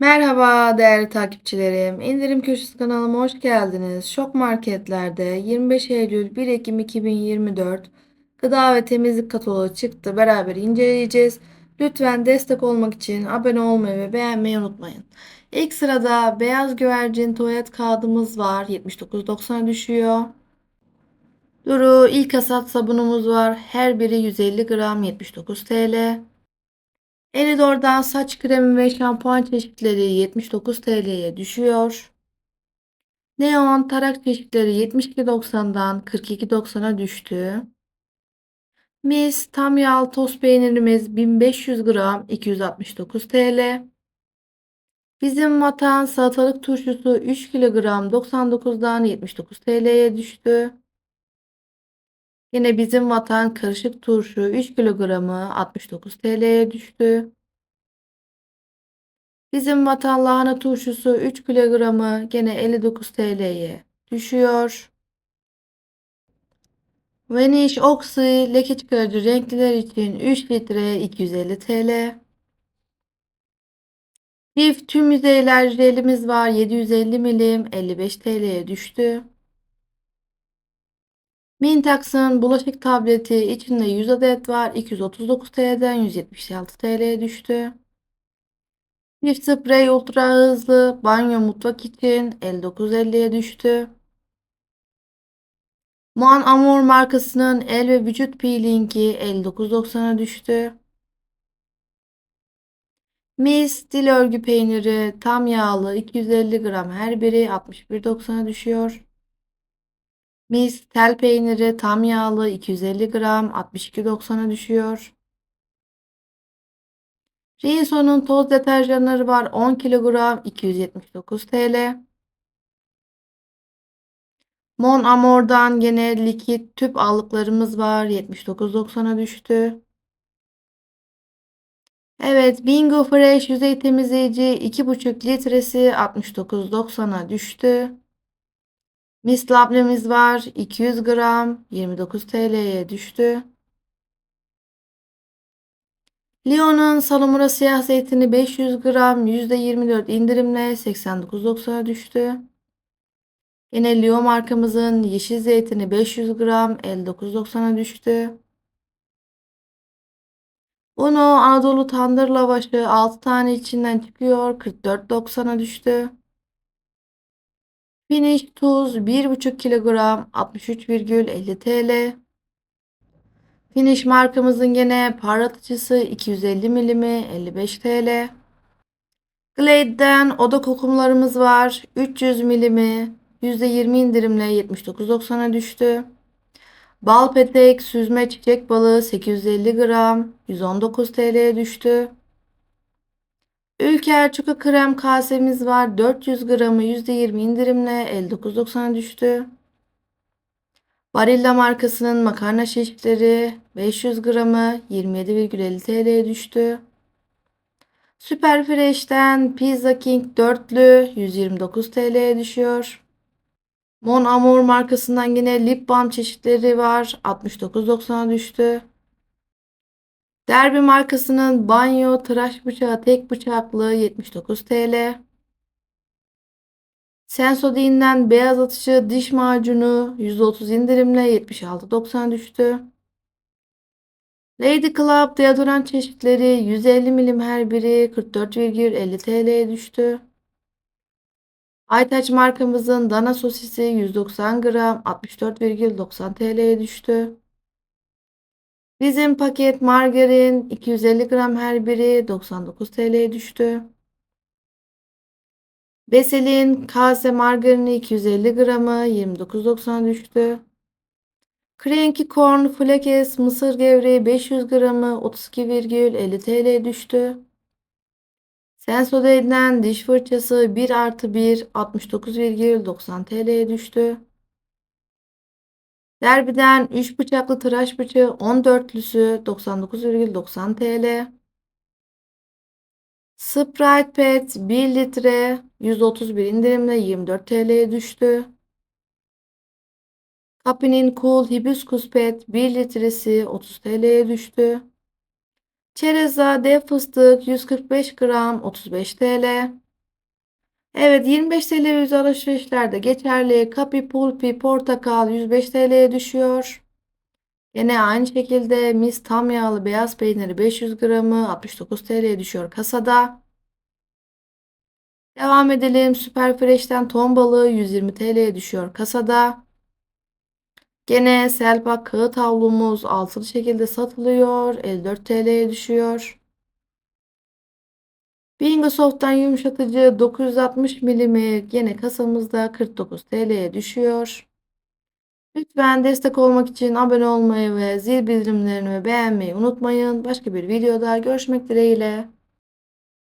Merhaba değerli takipçilerim. İndirim Köşesi kanalıma hoş geldiniz. Şok marketlerde 25 Eylül 1 Ekim 2024 gıda ve temizlik kataloğu çıktı. Beraber inceleyeceğiz. Lütfen destek olmak için abone olmayı ve beğenmeyi unutmayın. İlk sırada beyaz güvercin tuvalet kağıdımız var. 79.90'a düşüyor. Duru ilk hasat sabunumuz var. Her biri 150 gram 79 TL. Elidor'dan saç kremi ve şampuan çeşitleri 79 TL'ye düşüyor. Neon tarak çeşitleri 72.90'dan 42.90'a düştü. Mis tam yağlı toz peynirimiz 1500 gram 269 TL. Bizim vatan salatalık turşusu 3 kilogram 99'dan 79 TL'ye düştü. Yine bizim vatan karışık turşu 3 kilogramı 69 TL'ye düştü. Bizim vatan lahana turşusu 3 kilogramı gene 59 TL'ye düşüyor. Vanish Oxy leke çıkarıcı renkliler için 3 litre 250 TL. Lif tüm yüzeyler jelimiz var 750 milim 55 TL'ye düştü. Mintax'ın bulaşık tableti içinde 100 adet var 239 TL'den 176 TL'ye düştü. Bir sprey ultra hızlı banyo mutfak için 59.50'ye düştü. Mon Amour markasının el ve vücut peelingi 59.90'a düştü. Mis dil örgü peyniri tam yağlı 250 gram her biri 61.90'a düşüyor. Mis tel peyniri tam yağlı 250 gram 62.90'a düşüyor. Rinso'nun toz deterjanları var 10 kilogram 279 TL. Mon Amour'dan gene likit tüp allıklarımız var 79.90'a düştü. Evet Bingo Fresh yüzey temizleyici 2,5 litresi 69.90'a düştü. Mist lablemiz var 200 gram 29 TL'ye düştü. Lyon'un salamura siyah zeytini 500 gram %24 indirimle 89.90'a düştü. Yine Lyon markamızın yeşil zeytini 500 gram 59.90'a düştü. Uno Anadolu tandır lavaşı 6 tane içinden çıkıyor 44.90'a düştü. Finish tuz 1,5 kilogram 63,50 TL. Finish markamızın gene parlatıcısı 250 milimi 55 TL. Glade'den oda kokumlarımız var. 300 milimi %20 indirimle 79.90'a düştü. Bal petek süzme çiçek balığı 850 gram 119 TL'ye düştü. Ülker çuka krem kasemiz var. 400 gramı %20 indirimle 59.90'a düştü. Barilla markasının makarna çeşitleri 500 gramı 27,50 TL'ye düştü. Super Fresh'ten Pizza King dörtlü 129 TL'ye düşüyor. Mon Amour markasından yine lip balm çeşitleri var. 69.90'a düştü. Derby markasının banyo tıraş bıçağı tek bıçaklı 79 TL. Sensodyne'den beyaz atıcı diş macunu %30 indirimle 76.90 düştü. Lady Club deodorant çeşitleri 150 milim her biri 44,50 TL'ye düştü. Aytaç markamızın dana sosisi 190 gram 64,90 TL'ye düştü. Bizim paket margarin 250 gram her biri 99 TL'ye düştü. Besel'in kase margarini 250 gramı 29.90 düştü. Cranky Corn Flakes mısır gevreği 500 gramı 32,50 TL düştü. Sensodyne'den diş fırçası 1 artı 1 69,90 TL'ye düştü. Derby'den 3 bıçaklı tıraş bıçağı 14'lüsü 99,90 TL. Sprite Pet 1 litre 131 indirimle 24 TL'ye düştü. Capi'nin Cool Hibiscus Pet 1 litresi 30 TL'ye düştü. Çerezade fıstık 145 gram 35 TL. Evet 25 TL ve alışverişlerde geçerli. Kapi Pulpi Portakal 105 TL'ye düşüyor. Yine aynı şekilde mis tam yağlı beyaz peyniri 500 gramı 69 TL'ye düşüyor kasada. Devam edelim. Süper Fresh'ten ton balığı 120 TL'ye düşüyor kasada. Gene Selpak kağıt havlumuz altılı şekilde satılıyor. 54 TL'ye düşüyor. Bingo Soft'tan yumuşatıcı 960 milimi gene kasamızda 49 TL'ye düşüyor. Lütfen destek olmak için abone olmayı ve zil bildirimlerini beğenmeyi unutmayın. Başka bir videoda görüşmek dileğiyle.